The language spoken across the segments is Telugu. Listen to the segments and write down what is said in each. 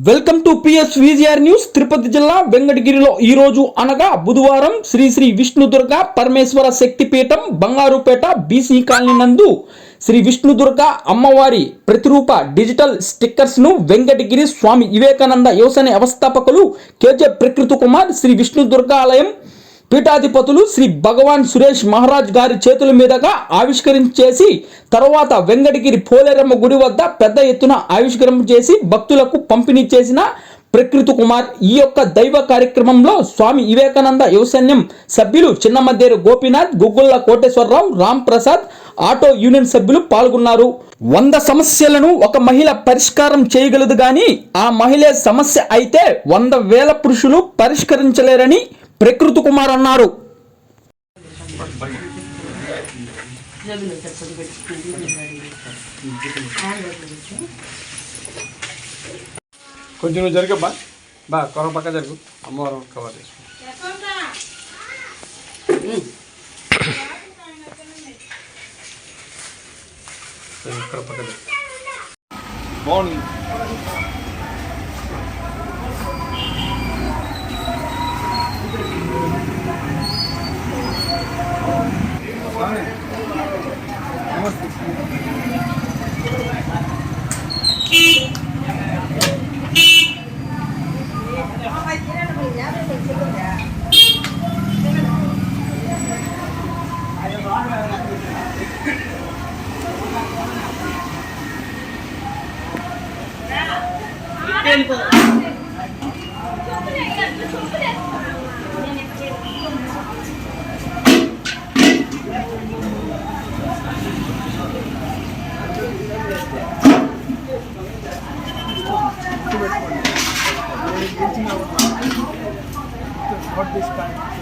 Welcome to PS VGR news Tirupati జిల్లా వెంకటగిరిలో ఈ రోజు అనగా బుధవారం శ్రీ శ్రీ విష్ణుదుర్గ పరమేశ్వర శక్తిపీఠం బంగారుపేట బీసీ కాలనీ నందు శ్రీ విష్ణుదుర్గ అమ్మవారి ప్రతిరూప డిజిటల్ స్టిక్కర్స్ను వెంకటగిరి స్వామి వివేకానంద యువసేన వ్యవస్థాపకులు కేజే ప్రకృతి కుమార్ శ్రీ విష్ణుదుర్గ ఆలయం పీఠాధిపతులు శ్రీ భగవాన్ సురేష్ మహారాజ్ గారి చేతుల మీదుగా ఆవిష్కరించేసి తర్వాత వెంకటగిరి పోలేరమ్మ గుడి వద్ద పెద్ద ఎత్తున ఆవిష్కరణ చేసి భక్తులకు పంపిణీ చేసిన ప్రకృతి కుమార్ ఈ యొక్క దైవ కార్యక్రమంలో స్వామి వివేకానంద యువసైన్యం సభ్యులు చిన్నమద్దేరు గోపీనాథ్ గుగ్గుళ్ళ కోటేశ్వరరావు రామ్ ప్రసాద్ ఆటో యూనియన్ సభ్యులు పాల్గొన్నారు. వంద సమస్యలను ఒక మహిళ పరిష్కారం చేయగలదు కానీ ఆ మహిళ సమస్య అయితే వంద వేల పురుషులు పరిష్కరించలేరని ప్రకృతి కుమార్ అన్నారు. కొంచెం నువ్వు జరగబ్బా. బా కొర పక్క జరుగు. అమ్మవారం కవర్ చేసుకో ఇక్కడ పక్క Thank you.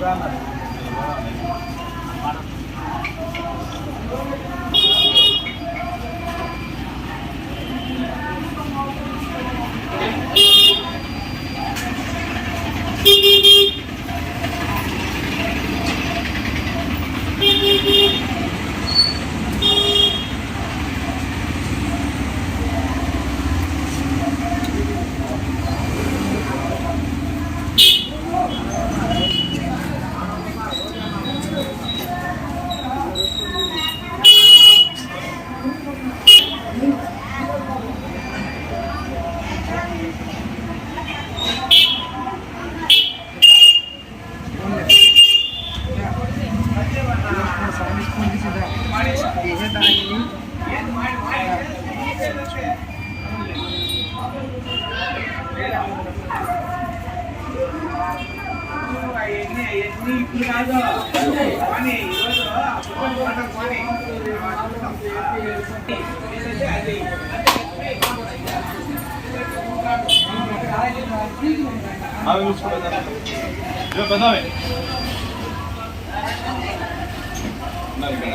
Salamat. జరుగు బాగుంది ఆమె చూసుకోలేదు ఇదిగో పెద్దామె. ఉన్నారు ఇక్కడ?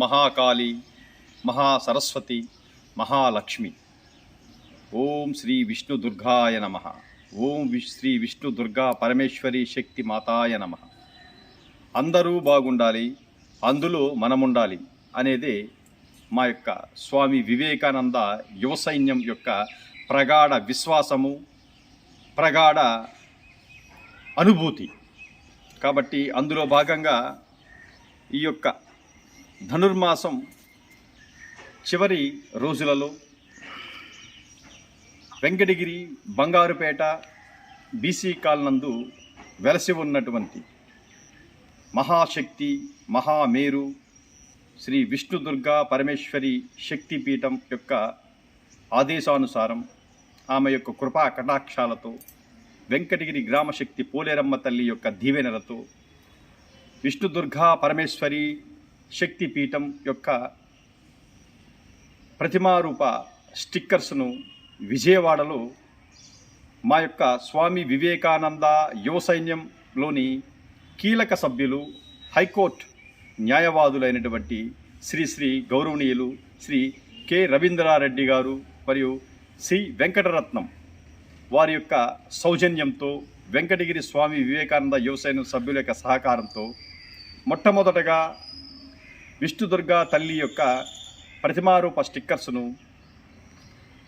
మహాకాళి మహాసరస్వతి మహాలక్ష్మి. ఓం శ్రీ విష్ణు దుర్గాయ నమ. ఓం శ్రీ విష్ణు దుర్గా పరమేశ్వరి శక్తి మాతాయ నమ. అందరూ బాగుండాలి అందులో మనముండాలి అనేది మా యొక్క స్వామి వివేకానంద యువ సైన్యం యొక్క ప్రగాఢ విశ్వాసము ప్రగాఢ అనుభూతి. కాబట్టి అందులో భాగంగా ఈ యొక్క ధనుర్మాసం చివరి రోజులలో వెంకటగిరి బంగారుపేట బీసీ కాలనందు వెలసి ఉన్నటువంటి మహాశక్తి మహామేరు శ్రీ విష్ణుదుర్గా పరమేశ్వరి శక్తిపీఠం యొక్క ఆదేశానుసారం ఆమె యొక్క కృపా కటాక్షాలతో వెంకటగిరి గ్రామశక్తి పోలేరమ్మ తల్లి యొక్క దీవెనలతో విష్ణుదుర్గా పరమేశ్వరి శక్తిపీఠం యొక్క ప్రతిమారూప స్టిక్కర్స్ను విజయవాడలో మా యొక్క స్వామి వివేకానంద యువ సైన్యంలోని కీలక సభ్యులు హైకోర్టు న్యాయవాదులైనటువంటి శ్రీ శ్రీ గౌరవనీయులు శ్రీ కె. రవీంద్రారెడ్డి గారు మరియు శ్రీ వెంకటరత్నం వారి యొక్క సౌజన్యంతో వెంకటగిరి స్వామి వివేకానంద యువ సైన్యం సభ్యుల యొక్క సహకారంతో మొట్టమొదటగా విష్ణుదుర్గ తల్లి యొక్క ప్రతిమారూప స్టిక్కర్స్ను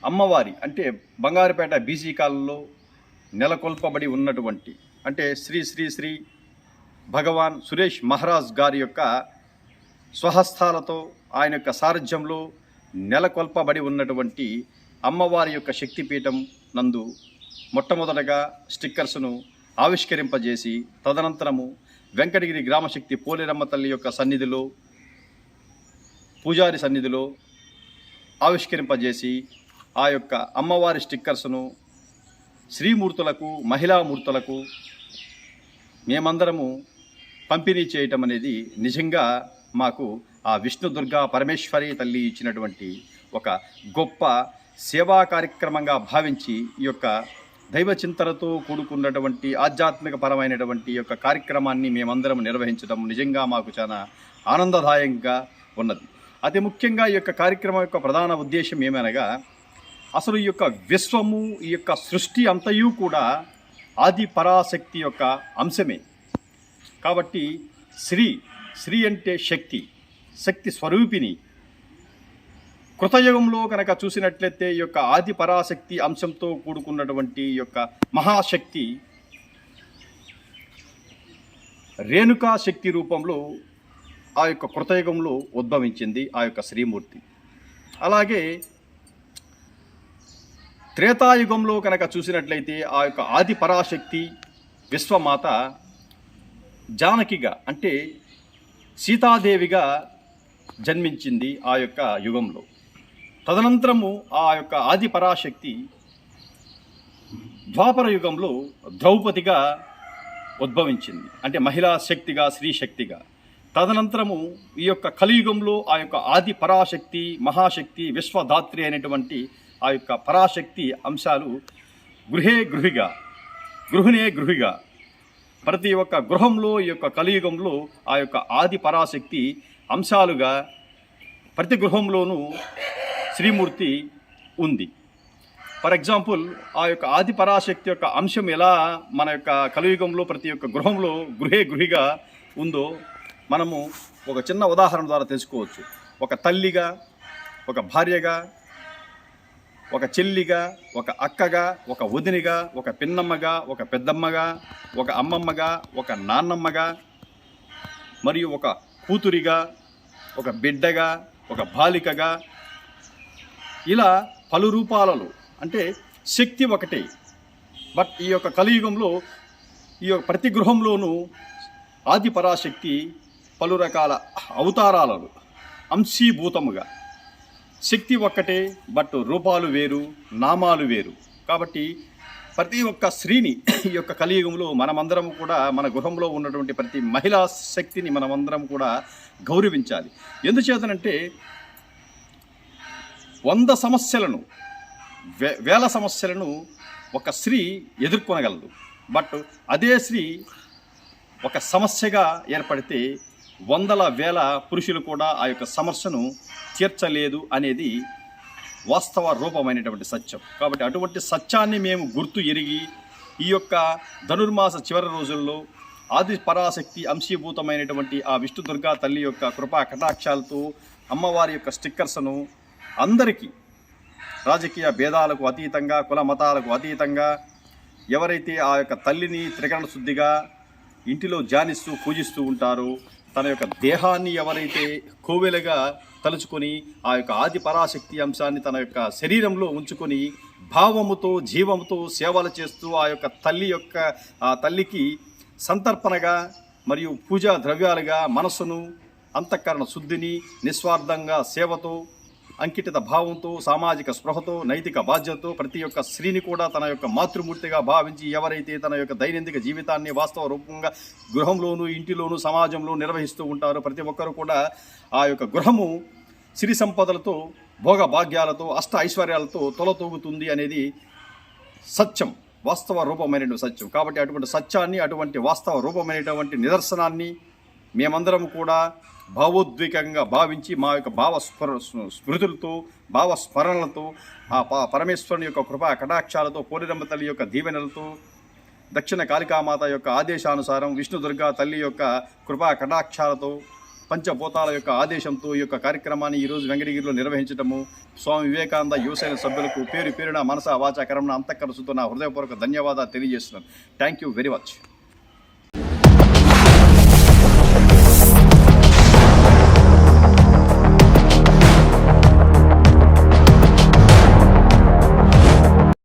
అమ్మవారి అంటే బంగారుపేట బీసీ కాలంలో నెలకొల్పబడి ఉన్నటువంటి అంటే శ్రీ శ్రీ శ్రీ భగవాన్ సురేష్ మహారాజ్ గారి యొక్క స్వహస్తాలతో ఆయన యొక్క సారథ్యంలో నెలకొల్పబడి ఉన్నటువంటి అమ్మవారి యొక్క శక్తిపీఠం నందు మొట్టమొదటగా స్టిక్కర్స్ను ఆవిష్కరింపజేసి తదనంతరము వెంకటగిరి గ్రామశక్తి పోలేరమ్మ తల్లి యొక్క సన్నిధిలో పూజారి సన్నిధిలో ఆవిష్కరింపజేసి ఆ యొక్క అమ్మవారి స్టిక్కర్స్ను శ్రీమూర్తులకు మహిళామూర్తులకు మేమందరము పంపిణీ చేయటం అనేది నిజంగా మాకు ఆ విష్ణు దుర్గా పరమేశ్వరి తల్లి ఇచ్చినటువంటి ఒక గొప్ప సేవా కార్యక్రమంగా భావించి ఈ యొక్క దైవ చింతనతో కూడుకున్నటువంటి ఆధ్యాత్మిక పరమైనటువంటి యొక్క కార్యక్రమాన్ని మేమందరం నిర్వహించడం నిజంగా మాకు చాలా ఆనందదాయంగా ఉన్నది. అతి ముఖ్యంగా ఈ యొక్క కార్యక్రమం యొక్క ప్రధాన ఉద్దేశం ఏమనగా అసలు ఈ యొక్క విశ్వము ఈ యొక్క సృష్టి అంతయు కూడా ఆది పరాశక్తి యొక్క అంశమే. కాబట్టి శ్రీ శ్రీ అంటే శక్తి శక్తి స్వరూపిణి. కృతయుగంలో కనుక చూసినట్లయితే ఈ యొక్క ఆది పరాశక్తి అంశంతో కూడుకున్నటువంటి ఈ యొక్క మహాశక్తి రేణుకా శక్తి రూపంలో ఆ యొక్క కృతయుగంలో ఉద్భవించింది ఆ యొక్క శ్రీమూర్తి. అలాగే త్రేతాయుగంలో కనుక చూసినట్లయితే ఆ యొక్క ఆది పరాశక్తి విశ్వమాత జానకిగా అంటే సీతాదేవిగా జన్మించింది ఆ యొక్క యుగంలో. తదనంతరము ఆ యొక్క ఆది పరాశక్తి ద్వాపర యుగంలో ద్రౌపదిగా ఉద్భవించింది. అంటే మహిళా శక్తిగా స్త్రీ శక్తిగా. తదనంతరము ఈ యొక్క కలియుగంలో ఆ యొక్క ఆది పరాశక్తి మహాశక్తి విశ్వధాత్రి అయినటువంటి ఆ యొక్క పరాశక్తి అంశాలు గృహే గృహిగా గృహిణే గృహిగా. ప్రతి ఒక్క గృహంలో ఈ యొక్క కలియుగంలో ఆ యొక్క ఆది పరాశక్తి అంశాలుగా ప్రతి గృహంలోనూ శ్రీమూర్తి ఉంది. ఫర్ ఎగ్జాంపుల్ ఆ యొక్క ఆది పరాశక్తి యొక్క అంశం ఎలా మన యొక్క కలియుగంలో ప్రతి ఒక్క గృహంలో గృహే గృహిగా ఉందో మనము ఒక చిన్న ఉదాహరణ ద్వారా తెలుసుకోవచ్చు. ఒక తల్లిగా ఒక భార్యగా ఒక చెల్లిగా ఒక అక్కగా ఒక వదినిగా ఒక పిన్నమ్మగా ఒక పెద్దమ్మగా ఒక అమ్మమ్మగా ఒక నాన్నమ్మగా మరియు ఒక కూతురిగా ఒక బిడ్డగా ఒక బాలికగా. ఇలా పలు రూపాలలో అంటే శక్తి ఒకటే. బట్ ఈ యొక్క కలియుగంలో ఈ యొక్క ప్రతి గృహంలోనూ ఆది పరాశక్తి పలు రకాల అవతారాలను అంశీభూతముగా. శక్తి ఒక్కటే బట్ రూపాలు వేరు నామాలు వేరు. కాబట్టి ప్రతి ఒక్క స్త్రీని ఈ యొక్క కలియుగంలో మనమందరం కూడా మన గృహంలో ఉన్నటువంటి ప్రతి మహిళా శక్తిని మనమందరం కూడా గౌరవించాలి. ఎందుచేతనంటే వంద సమస్యలను వే వేల సమస్యలను ఒక స్త్రీ ఎదుర్కొనగలదు. బట్ అదే స్త్రీ ఒక సమస్యగా ఏర్పడితే వందల వేల పురుషులు కూడా ఆ యొక్క సమస్యను తీర్చలేదు అనేది వాస్తవ రూపమైనటువంటి సత్యం. కాబట్టి అటువంటి సత్యాన్ని మేము గుర్తు ఎరిగి ఈ యొక్క ధనుర్మాస చివరి రోజుల్లో ఆది పరాశక్తి అంశీభూతమైనటువంటి ఆ విష్ణు దుర్గా తల్లి యొక్క కృపా కటాక్షాలతో అమ్మవారి యొక్క స్టిక్కర్స్ను అందరికీ రాజకీయ భేదాలకు అతీతంగా కుల మతాలకు అతీతంగా ఎవరైతే ఆ యొక్క తల్లిని త్రికరణ శుద్ధిగా ఇంటిలో ధ్యానిస్తూ పూజిస్తూ ఉంటారో తన యొక్క దేహాన్ని ఎవరైతే కోవెలగా తలుచుకొని ఆ యొక్క ఆది పరాశక్తి అంశాన్ని తన యొక్క శరీరంలో ఉంచుకొని భావముతో జీవముతో సేవలు చేస్తూ ఆ యొక్క తల్లి యొక్క ఆ తల్లికి సంతర్పణగా మరియు పూజా ద్రవ్యాలుగా మనస్సును అంతఃకరణ శుద్ధిని నిస్వార్థంగా సేవతో అంకిత భావంతో సామాజిక స్పృహతో నైతిక బాధ్యతతో ప్రతి ఒక్క స్త్రీని కూడా తన యొక్క మాతృమూర్తిగా భావించి ఎవరైతే తన యొక్క దైనందిక జీవితాన్ని వాస్తవ రూపంగా గృహంలోనూ ఇంటిలోనూ సమాజంలో నిర్వహిస్తూ ఉంటారో ప్రతి ఒక్కరు కూడా ఆ యొక్క గృహము సిరి సంపదలతో భోగ భాగ్యాలతో అష్ట ఐశ్వర్యాలతో తొలతూగుతుంది అనేది సత్యం వాస్తవ రూపమైనటువంటి సత్యం. కాబట్టి అటువంటి సత్యాన్ని అటువంటి వాస్తవ రూపమైనటువంటి నిదర్శనాన్ని మేమందరం కూడా భావోద్వేగంగా భావించి మా యొక్క భావ స్మర స్మృతులతో భావ స్మరణలతో ఆ పరమేశ్వరుని యొక్క కృపా కటాక్షాలతో పోలిరమ్మ తల్లి యొక్క దీవెనలతో దక్షిణ కాళికామాత యొక్క ఆదేశానుసారం విష్ణుదుర్గా తల్లి యొక్క కృపా కటాక్షాలతో పంచభూతాల యొక్క ఆదేశంతో ఈ యొక్క కార్యక్రమాన్ని ఈరోజు వెంకటగిరిలో నిర్వహించడము స్వామి వివేకానంద యువసేన సభ్యులకు పేరు పేరున మనస వాచా కరమణ అంతఃకరసుతో నా హృదయపూర్వక ధన్యవాదాలు తెలియజేస్తున్నాను. Thank you very much